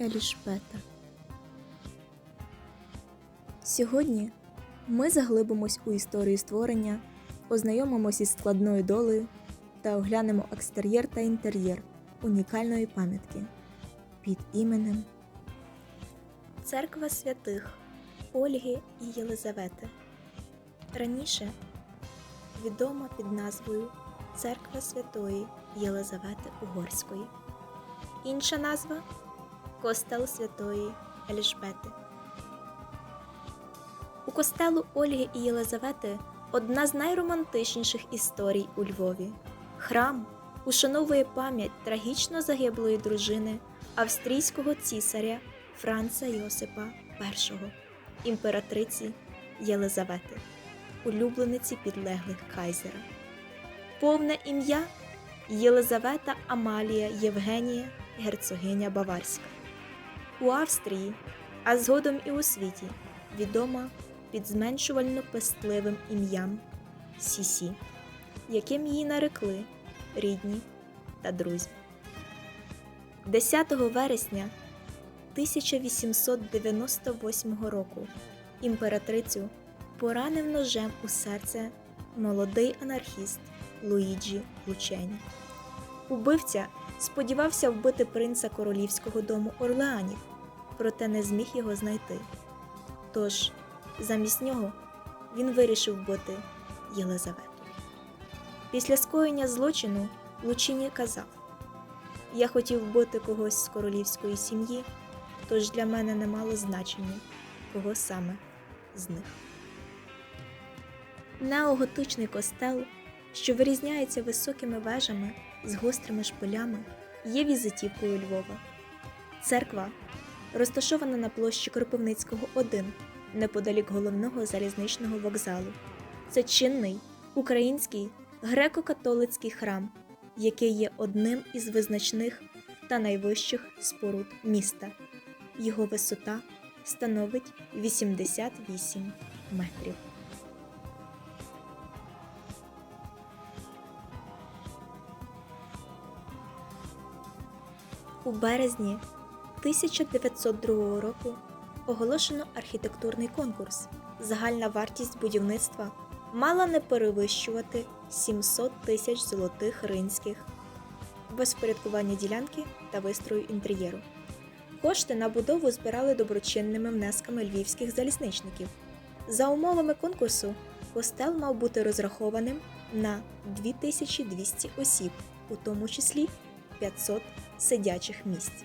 Елішпета. Сьогодні ми заглибимось у історію створення, ознайомимось із складною долею та оглянемо екстер'єр та інтер'єр унікальної пам'ятки під іменем Церква святих Ольги і Єлизавети. Раніше відома під назвою Церква Святої Єлизавети Угорської. Інша назва Костел Святої Елішбети. У костелу Ольги і Єлизавети одна з найромантичніших історій у Львові. Храм ушановує пам'ять трагічно загиблої дружини австрійського цісаря Франца Йосипа І, імператриці Єлизавети, улюблениці підлеглих Кайзера. Повне ім'я Єлизавета Амалія Євгенія, герцогиня Баварська. У Австрії, а згодом і у світі, відома під зменшувально пестливим ім'ям Сісі, яким її нарекли рідні та друзі. 10 вересня 1898 року імператрицю поранив ножем у серце молодий анархіст Луїджі Лучені. Убивця сподівався вбити принца королівського дому Орлеанів, проте не зміг його знайти. Тож, замість нього він вирішив вбити Єлизавету. Після скоєння злочину Лучині казав: Я хотів вбити когось з королівської сім'ї, тож для мене не мало значення, кого саме з них. Неоготичний костел, що вирізняється високими вежами з гострими шпилями, є візитівкою Львова. Церква розташована на площі Кропивницького 1, неподалік головного залізничного вокзалу. Це чинний український греко-католицький храм, який є одним із визначних та найвищих споруд міста. Його висота становить 88 метрів. У березні 1902 року оголошено архітектурний конкурс. Загальна вартість будівництва мала не перевищувати 700 тисяч золотих ринських без впорядкування ділянки та вистрою інтер'єру. Кошти на будову збирали доброчинними внесками львівських залізничників. За умовами конкурсу, костел мав бути розрахованим на 2200 осіб, у тому числі 500 сидячих місць,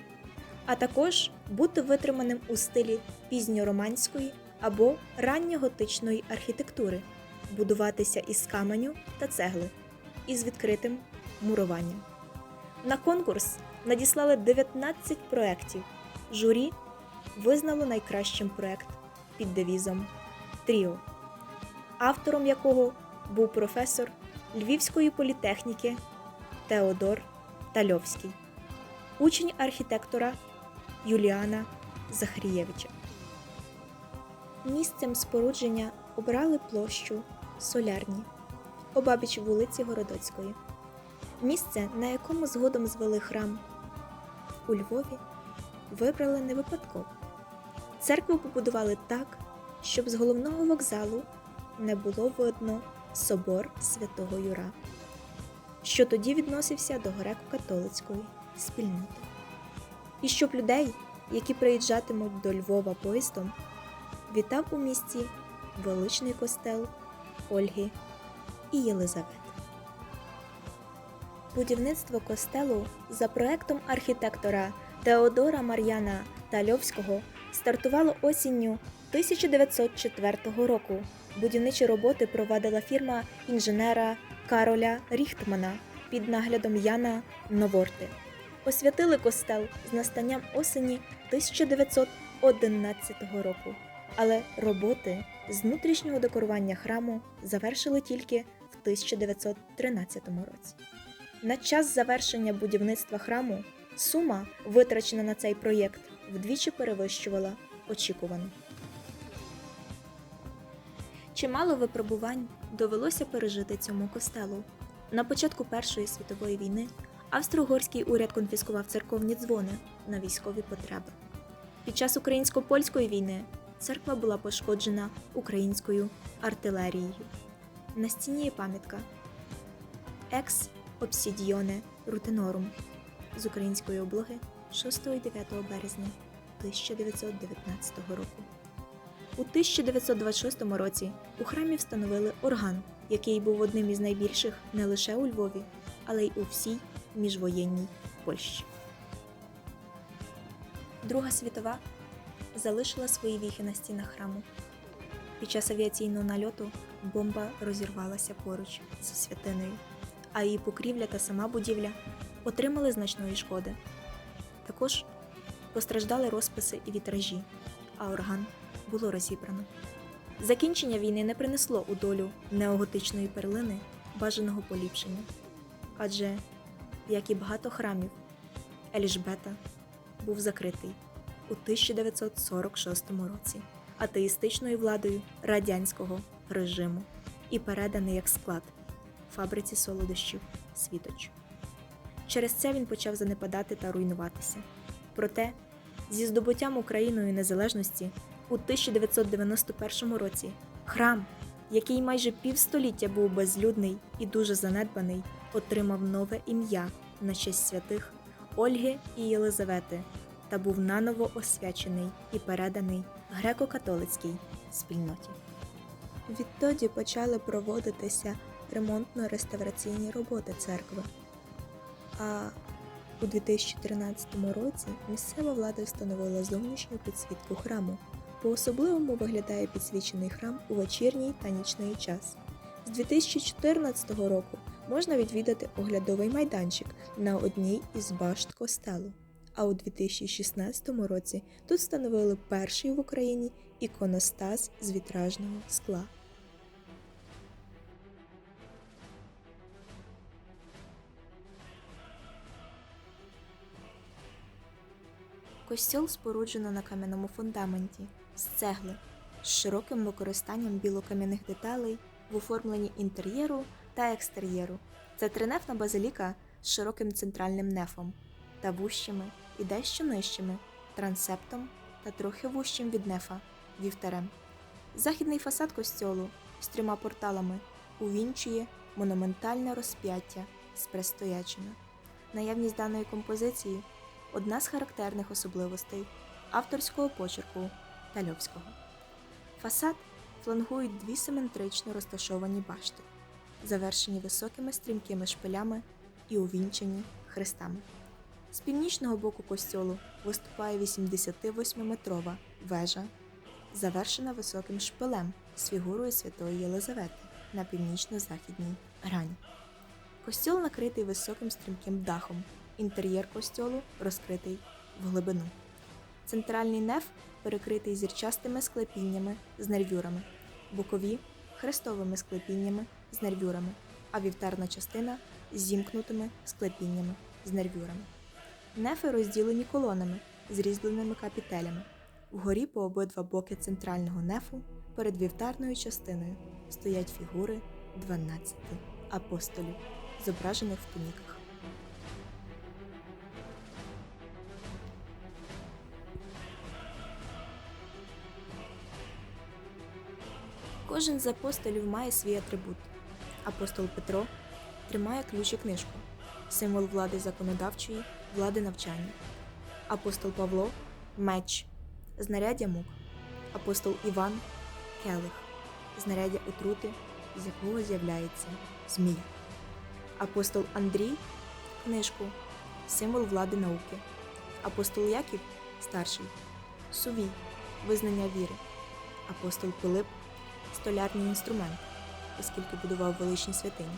а також бути витриманим у стилі пізньороманської або ранньоготичної архітектури, будуватися із каменю та цегли із відкритим муруванням. На конкурс надіслали 19 проєктів. Журі визнало найкращим проєкт під девізом Тріо, автором якого був професор Львівської політехніки Теодор Тальовський, учень архітектора Юліана Захарієвича. Місцем спорудження обрали площу Солярні, обабіч вулиці Городоцької. Місце, на якому згодом звели храм у Львові, вибрали не випадково. Церкву побудували так, щоб з головного вокзалу не було видно собор святого Юра, що тоді відносився до греко-католицької спільноти. І щоб людей, які приїжджатимуть до Львова поїздом, вітав у місті величний костел Ольги і Єлизавети. Будівництво костелу за проектом архітектора Теодора Мар'яна Тальовського стартувало осінню 1904 року. Будівничі роботи провадила фірма інженера Кароля Ріхтмана під наглядом Яна Новорти. Освятили костел з настанням осені 1911 року, але роботи з внутрішнього декорування храму завершили тільки в 1913 році. На час завершення будівництва храму сума, витрачена на цей проєкт, вдвічі перевищувала очікувану. Чимало випробувань довелося пережити цьому костелу. На початку Першої світової війни Австро-угорський уряд конфіскував церковні дзвони на військові потреби. Під час українсько-польської війни церква була пошкоджена українською артилерією. На стіні є пам'ятка Екс Обсідіоне Рутенорум з української облоги 6 і 9 березня 1919 року. У 1926 році у храмі встановили орган, який був одним із найбільших не лише у Львові, але й у всій міжвоєнній Польщі. Друга світова залишила свої віхи на стінах храму. Під час авіаційного нальоту бомба розірвалася поруч зі святиною, а її покрівля та сама будівля отримали значної шкоди. Також постраждали розписи і вітражі, а орган було розібрано. Закінчення війни не принесло у долю неоготичної перлини бажаного поліпшення, адже, як і багато храмів, Еліжбета був закритий у 1946 році атеїстичною владою радянського режиму і переданий як склад фабриці солодощів Світоч. Через це він почав занепадати та руйнуватися. Проте, зі здобуттям Україною незалежності у 1991 році храм, який майже півстоліття був безлюдний і дуже занедбаний, отримав нове ім'я на честь святих Ольги і Єлизавети та був наново освячений і переданий греко-католицькій спільноті. Відтоді почали проводитися ремонтно-реставраційні роботи церкви. А у 2013 році місцева влада встановила зовнішню підсвітку храму. По-особливому виглядає підсвічений храм у вечірній та нічний час. З 2014 року можна відвідати оглядовий майданчик на одній із башт костелу. А у 2016 році тут встановили перший в Україні іконостас з вітражного скла. Костьол споруджено на кам'яному фундаменті з цегли з широким використанням білокам'яних деталей в оформленні інтер'єру та екстер'єру. Це тринефна базиліка з широким центральним нефом та вущими і дещо нижчими трансептом та трохи вущим від нефа вівтарем. Західний фасад костьолу з трьома порталами увінчує монументальне розп'яття з престоячими. Наявність даної композиції одна з характерних особливостей авторського почерку Тальовського. Фасад флангують дві симетрично розташовані башти, завершені високими стрімкими шпилями і увінчені хрестами. З північного боку костьолу виступає 88-метрова вежа, завершена високим шпилем з фігурою Святої Єлизавети на північно-західній грані. Костьол накритий високим стрімким дахом, інтер'єр костьолу розкритий в глибину. Центральний неф перекритий зірчастими склепіннями з нервюрами, бокові хрестовими склепіннями з нервюрами, а вівтарна частина з зімкнутими склепіннями з нервюрами. Нефи розділені колонами з різьбленими капітелями. Вгорі по обидва боки центрального нефу перед вівтарною частиною стоять фігури 12 апостолів, зображених в туніках. Кожен з апостолів має свій атрибут. Апостол Петро тримає ключ і книжку, символ влади законодавчої, влади навчання. Апостол Павло меч, знаряддя мук. Апостол Іван келих, знаряддя отрути, з якого з'являється змія. Апостол Андрій книжку, символ влади науки. Апостол Яків старший, сувій, визнання віри. Апостол Пилип столярний інструмент, оскільки будував величні святині.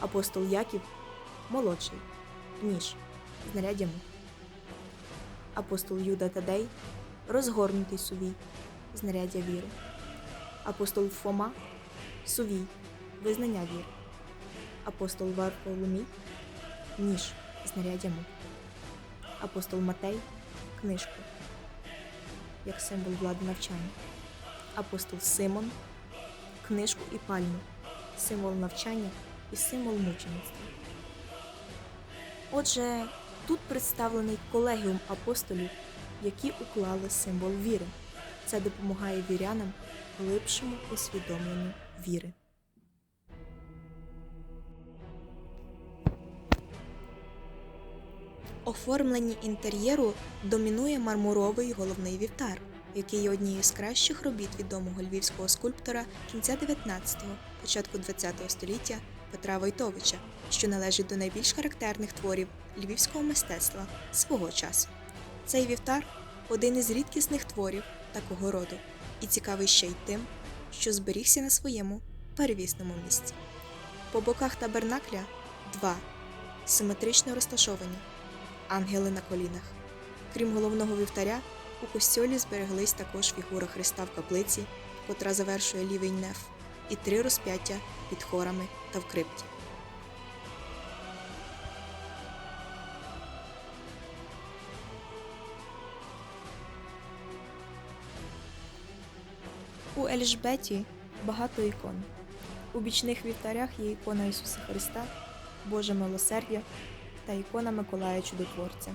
Апостол Яків молодший, ніж, знаряддя мук. Апостол Юда Тадей розгорнутий сувій, знаряддя віри. Апостол Фома сувій, визнання віри. Апостол Варфоломій ніж, знаряддя мук. Апостол Матей книжку, як символ влади навчання. Апостол Симон книжку і пальму, символ навчання і символ мучеництва. Отже, тут представлений колегіум апостолів, які уклали символ віри. Це допомагає вірянам глибшому усвідомленню віри. Оформленні інтер'єру домінує мармуровий головний вівтар, який є однією з кращих робіт відомого львівського скульптора кінця 19-го, початку 20-го століття Петра Войтовича, що належить до найбільш характерних творів львівського мистецтва свого часу. Цей вівтар один із рідкісних творів такого роду і цікавий ще й тим, що зберігся на своєму первісному місці. По боках табернакля два симетрично розташовані ангели на колінах. Крім головного вівтаря, у костьолі збереглись також фігура Христа в каплиці, котра завершує лівий неф, і три розп'яття під хорами та в крипті. У Ельжбеті багато ікон. У бічних вівтарях є ікона Ісуса Христа, Боже милосердя та ікона Миколая Чудотворця.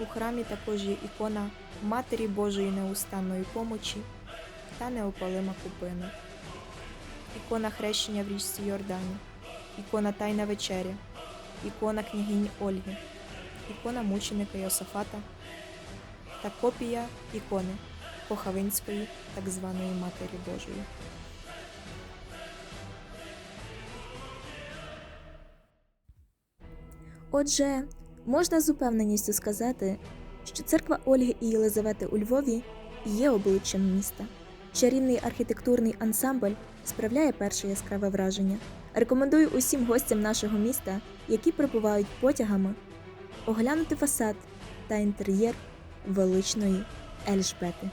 У храмі також є ікона Матері Божої неустанної помочі та неопалима купина, ікона хрещення в річці Йордані, ікона Тайна вечеря, ікона княгині Ольги, ікона мученика Йосафата та копія ікони Похавинської, так званої Матері Божої. Отже, можна з упевненістю сказати, що церква Ольги і Єлизавети у Львові є обличчям міста. Чарівний архітектурний ансамбль справляє перше яскраве враження. Рекомендую усім гостям нашого міста, які прибувають потягами, оглянути фасад та інтер'єр величної Ельжбети.